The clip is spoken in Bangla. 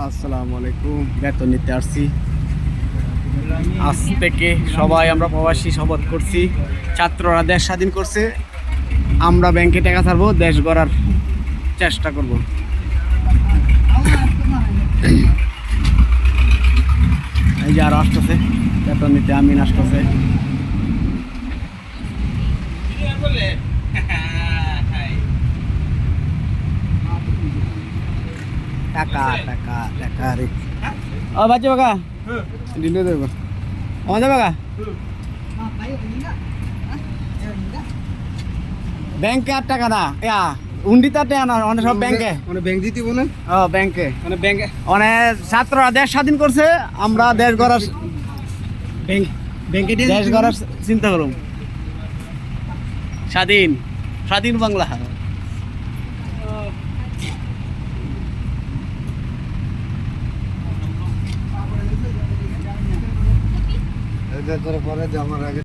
আসসালামু আলাইকুম। বেতন নিতে আসছি। আজ থেকে সবাই আমরা প্রবাসী শপথ করছি। ছাত্ররা দেশ স্বাধীন করছে। আমরা ব্যাংকে টাকা ছাড়বো, দেশ গড়ার চেষ্টা করব। এই যে আরও আসতেছে। বেতন নিতে আমিন আসতেছে। টাকা টাকা টাকা রে। ও বাচ্চা বাগা। দিলে দেবো। আমাদের ব্যাংকে আর টাকা না। ইয়া অনেক সব ব্যাংকে। মানে ব্যাংক দিতে বলেন ও ব্যাংকে। মানে ব্যাংকে অনেক ছাত্ররা দেশ স্বাধীন করছে আমরা দেশ গড়ার ব্যাংক ব্যাংকে দেশ গড়ার চিন্তা করুন। স্বাধীন। স্বাধীন বাংলা। পরে যে আমার আগে